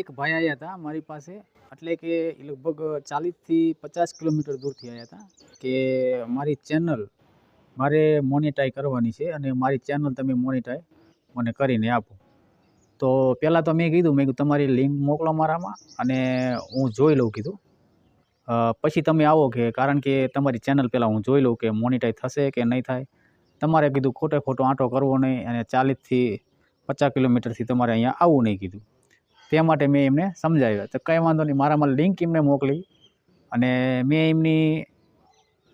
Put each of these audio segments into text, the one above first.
એક ભાઈ આવ્યા હતા મારી પાસે. એટલે કે લગભગ ચાલીસથી પચાસ કિલોમીટર દૂરથી આવ્યા હતા. કે મારી ચેનલ મારે મોનિટાઈ કરવાની છે અને મારી ચેનલ તમે મોનિટાઈ મને કરીને આપો. તો પહેલાં તો મેં કીધું મેં કીધું, તમારી લિંક મોકલો મારામાં અને હું જોઈ લઉં, કીધું. પછી તમે આવો કે, કારણ કે તમારી ચેનલ પહેલાં હું જોઈ લઉં કે મોનિટાઈ થશે કે નહીં થાય. તમારે કીધું, ખોટે ખોટો આંટો કરવો નહીં અને ચાલીસથી પચાસ કિલોમીટરથી તમારે અહીંયા આવવું નહીં, કીધું. તે માટે મેં એમને સમજાવ્યા. તો કંઈ વાંધો નહીં, મારામાં લિંક એમને મોકલી અને મેં એમની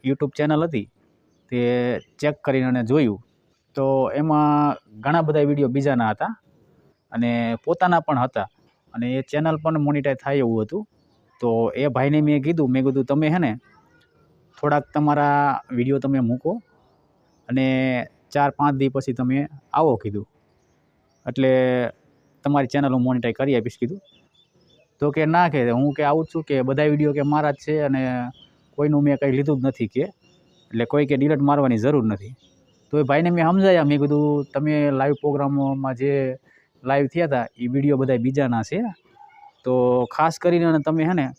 યુટ્યુબ ચેનલ હતી તે ચેક કરીને અને જોયું. તો એમાં ઘણા બધા વીડિયો બીજાના હતા અને પોતાના પણ હતા અને એ ચેનલ પણ મોનિટાઈઝ થાય એવું હતું. તો એ ભાઈને મેં કીધું મેં કીધું, તમે હે ને થોડાક તમારા વીડિયો તમે મૂકો અને ચાર પાંચ દી પછી તમે આવો, કીધું. એટલે તમારી ચેનલ હું મોનિટાઈ કરી આપીશ કીધું. તો કે ના કે, હું કે આવું છું કે બધા વીડિયો કે મારા જ છે અને કોઈનું મેં કંઈ લીધું જ નથી કે, એટલે કોઈ કે ડિલેટ મારવાની જરૂર નથી. તો એ ભાઈને મેં સમજાયા, મેં કીધું, તમે લાઈવ પ્રોગ્રામોમાં જે લાઈવ થયા હતા, એ વીડિયો બધા બીજાના છે. તો ખાસ કરીને તમે હે ને,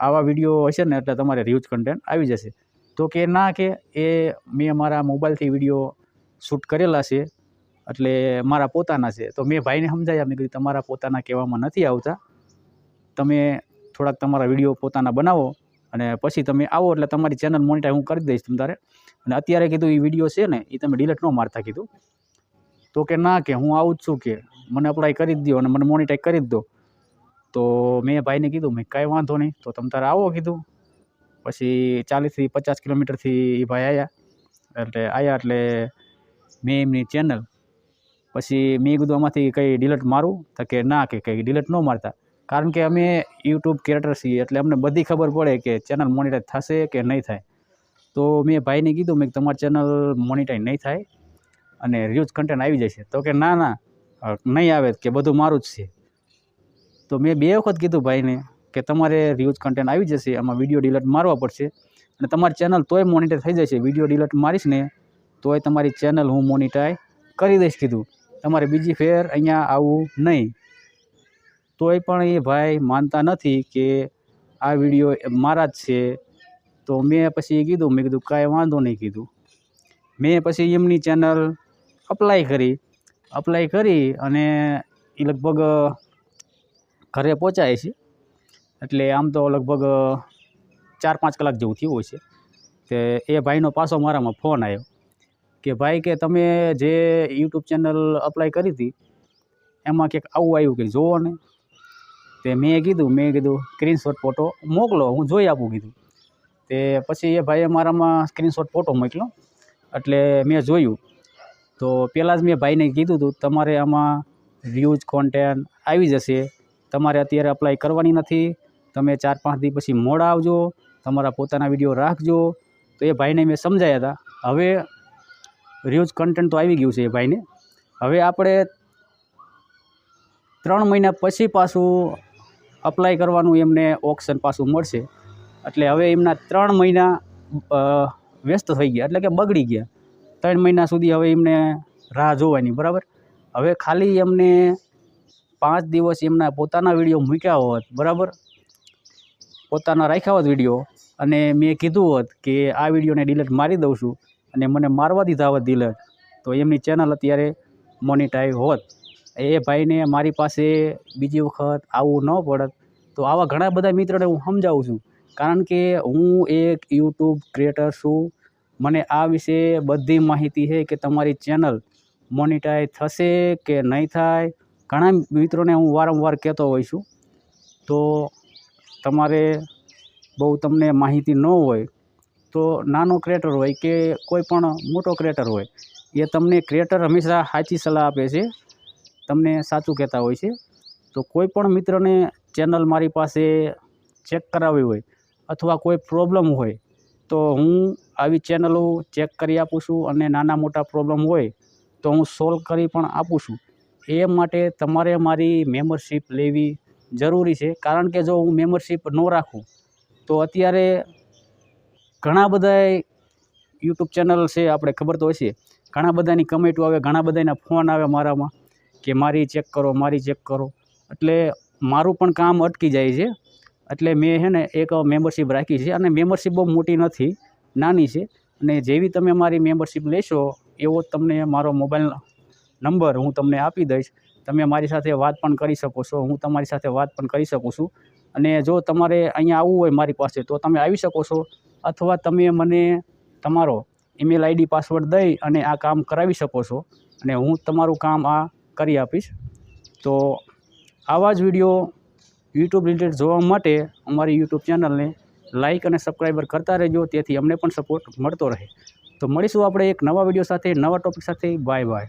આવા વીડિયો હશે ને, એટલે તમારે રિયુઝ કન્ટેન્ટ આવી જશે. તો કે ના કે, એ મેં મારા મોબાઈલથી વીડિયો શૂટ કરેલા છે. એટલે મારા પોતાના છે. તો મેં ભાઈને સમજાયા, મેં કીધું, તમારા પોતાના કહેવામાં નથી આવતા. તમે થોડાક તમારા વીડિયો પોતાના બનાવો અને પછી તમે આવો એટલે તમારી ચેનલ મોનિટાઈ હું કરી દઈશ તારે અને અત્યારે કીધું એ વીડિયો છે ને એ તમે ડિલેટ ન મારતા, કીધું. તો કે, ના, કે હું આવું જ છું કે, મને અપ્લાય કરી જ દો અને મને મોનિટાઈઝ કરી દો. તો મેં ભાઈને કીધું, મેં કાંઈ વાંધો નહીં, તો તમે તારે આવો, કીધું. પછી ચાલીસથી પચાસ કિલોમીટરથી એ ભાઈ આવ્યા એટલે આવ્યા એટલે મેં એમની ચેનલ પછી મેં કીધું આમાંથી કંઈ ડિલેટ મારું, તો કે ના કે કંઈ ડિલેટ ન મારતા. કારણ કે અમે યુટ્યુબ ક્રિએટર છીએ, એટલે અમને બધી ખબર પડે કે ચેનલ મોનિટાઈઝ થશે કે નહીં થાય. તો મેં ભાઈને કીધું, મેં તમારી ચેનલ મોનિટાઈઝ નહીં થાય અને રિવ્યુઝ કન્ટેન્ટ આવી જશે. તો કે ના ના નહીં આવે, કે બધું મારું જ છે. તો મેં બે વખત કીધું ભાઈને કે તમારે રિવ્યુઝ કન્ટેન્ટ આવી જશે, આમાં વીડિયો ડિલેટ મારવા પડશે. અને તમારી ચેનલ તોય મોનિટાઈઝ થઈ જશે વીડિયો ડિલેટ મારીશ ને, તોય તમારી ચેનલ હું મોનિટાઈઝ કરી દઈશ કીધું. તમારે બીજી ફેર અહીંયા આવવું નહીં. તોય પણ એ ભાઈ માનતા નથી કે આ વીડિયો મારા જ છે. તો મેં પછી કીધું, મેં કીધું, કાંઈ વાંધો નહીં કીધું. મેં પછી એમની ચેનલ અપ્લાય કરી. અપ્લાય કરી અને એ લગભગ ઘરે પહોંચાય છે. એટલે આમ તો લગભગ ચાર પાંચ કલાક જેવું થયું હોય છે. તે એ ભાઈનો પાછો મારામાં ફોન આવ્યો. કે ભાઈ કે તમે જે યુટ્યુબ ચેનલ અપ્લાય કરી હતી, એમાં કંઈક આવું આવ્યું કે જોવો ને. તે મેં કીધું મેં કીધું સ્ક્રીનશોટ ફોટો મોકલો, હું જોઈ આપું, કીધું. તે પછી એ ભાઈએ મારામાં સ્ક્રીનશોટ ફોટો મોકલ્યો, એટલે મેં જોયું. તો પહેલાં જ મેં ભાઈને કીધું હતું, તમારે આમાં વ્યૂઝ કોન્ટેન્ટ આવી જશે. તમારે અત્યારે અપ્લાય કરવાની નથી. તમે ચાર પાંચ દિવસ પછી મોડા આવજો. તમારા પોતાના વીડિયો રાખજો. તો એ ભાઈને મેં સમજાયા હતા. હવે રિવ્યુઝ કન્ટેન્ટ તો આવી ગયું છે એ ભાઈને. હવે આપણે ત્રણ મહિના પછી પાછું અપ્લાય કરવાનું એમને ઓપ્શન પાછું મળશે. એટલે હવે એમના ત્રણ મહિના વ્યસ્ત થઈ ગયા, એટલે કે બગડી ગયા. ત્રણ મહિના સુધી હવે એમને રાહ જોવાની, બરાબર? હવે ખાલી એમને પાંચ દિવસ એમના પોતાના વીડિયો મૂક્યા હોત, બરાબર? પોતાના રાખ્યા હોત વીડિયો. અને મેં કીધું હોત કે આ વિડીયોને ડિલીટ મારી દઉં છું. અને મને મારવા દીધા હોત દિલર તો એમની ચેનલ અત્યારે મોનિટાઈઝ હોત. એ ભાઈને મારી પાસે બીજી વખત આવવું ન પડત. તો આવા ઘણા બધા મિત્રોને હું સમજાવું છું. કારણ કે હું એક યુટ્યુબ ક્રિએટર છું. મને આ વિશે બધી માહિતી છે કે તમારી ચેનલ મોનિટાઈઝ થશે કે નહીં થાય. ઘણા મિત્રોને હું વારંવાર કહેતો હોઉં છું. તો તમારે બહુ તમને માહિતી ન હોય તો નાનો ક્રિએટર હોય કે કોઈ પણ મોટો ક્રિએટર હોય, એ તમને ક્રિએટર હંમેશા સાચી સલાહ આપે છે. તમને સાચું કહેતા હોય છે. તો કોઈ પણ મિત્રને ચેનલ મારી પાસે ચેક કરાવવી હોય અથવા કોઈ પ્રોબ્લેમ હોય, તો હું આવી ચેનલો ચેક કરી આપું છું અને નાના મોટા પ્રોબ્લેમ હોય, તો હું સોલ્વ કરી પણ આપું છું. એ માટે તમારે મારી મેમ્બરશીપ લેવી જરૂરી છે. કારણ કે જો હું મેમ્બરશીપ ન રાખું, તો અત્યારે ઘણા બધાએ યુટ્યુબ ચેનલ છે, આપણે ખબર તો હશે. ઘણા બધાની કમેન્ટો આવે, ઘણા બધાના ફોન આવે મારામાં કે મારી ચેક કરો, મારી ચેક કરો. એટલે મારું પણ કામ અટકી જાય છે. એટલે મેં છે ને એક મેમ્બરશીપ રાખી છે અને મેમ્બરશીપ બહુ મોટી નથી, નાની છે. અને જેવી તમે મારી મેમ્બરશીપ લેશો, એવો તમને મારો મોબાઈલ નંબર હું તમને આપી દઈશ. તમે મારી સાથે વાત પણ કરી શકો છો, હું તમારી સાથે વાત પણ કરી શકું છું. અને જો તમારે અહીંયા આવવું હોય મારી પાસે, તો તમે આવી શકો છો. અથવા તમે મને તમારો ઈમેલ આઈડી પાસવર્ડ દઈ અને આ કામ કરાવી શકો છો અને હું તમારું કામ આ કરી આપીશ. તો આવા જ વીડિયો યુટ્યુબ રિલેટેડ જોવા માટે અમારી યુટ્યુબ ચેનલને લાઇક અને સબસ્ક્રાઈબર કરતા રહેજો, તેથી અમને પણ સપોર્ટ મળતો રહે. તો મળીશું આપણે એક નવા વીડિયો સાથે, નવા ટોપિક સાથે. Bye bye